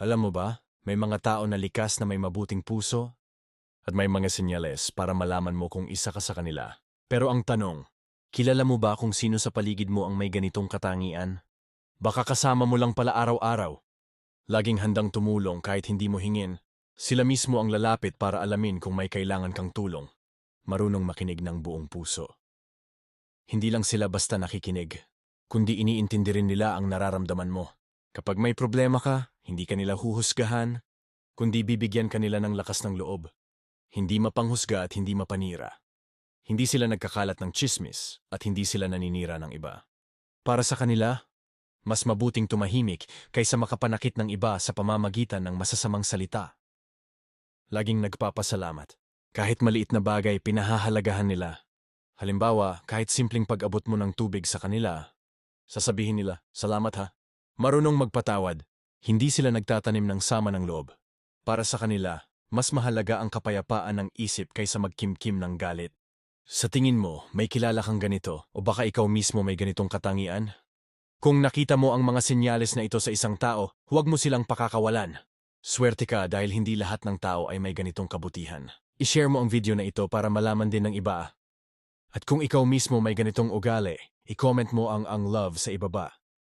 Alam mo ba, may mga tao na likas na may mabuting puso at may mga senyales para malaman mo kung isa ka sa kanila. Pero ang tanong, kilala mo ba kung sino sa paligid mo ang may ganitong katangian? Baka kasama mo lang pala araw-araw. Laging handang tumulong kahit hindi mo hingin. Sila mismo ang lalapit para alamin kung may kailangan kang tulong. Marunong makinig ng buong puso. Hindi lang sila basta nakikinig, kundi iniintindi rin nila ang nararamdaman mo. Kapag may problema ka, hindi ka nila huhusgahan, kundi bibigyan ka nila ng lakas ng loob. Hindi mapanghusga at hindi mapanira. Hindi sila nagkakalat ng chismis at hindi sila naninira ng iba. Para sa kanila, mas mabuting tumahimik kaysa makapanakit ng iba sa pamamagitan ng masasamang salita. Laging nagpapasalamat. Kahit maliit na bagay, pinahahalagahan nila. Halimbawa, kahit simpleng pag-abot mo ng tubig sa kanila, sasabihin nila, salamat ha. Marunong magpatawad, hindi sila nagtatanim ng sama ng loob. Para sa kanila, mas mahalaga ang kapayapaan ng isip kaysa magkimkim ng galit. Sa tingin mo, may kilala kang ganito o baka ikaw mismo may ganitong katangian? Kung nakita mo ang mga senyales na ito sa isang tao, huwag mo silang pakakawalan. Swerte ka dahil hindi lahat ng tao ay may ganitong kabutihan. I-share mo ang video na ito para malaman din ng iba. At kung ikaw mismo may ganitong ugali, i-comment mo ang ang love sa ibaba.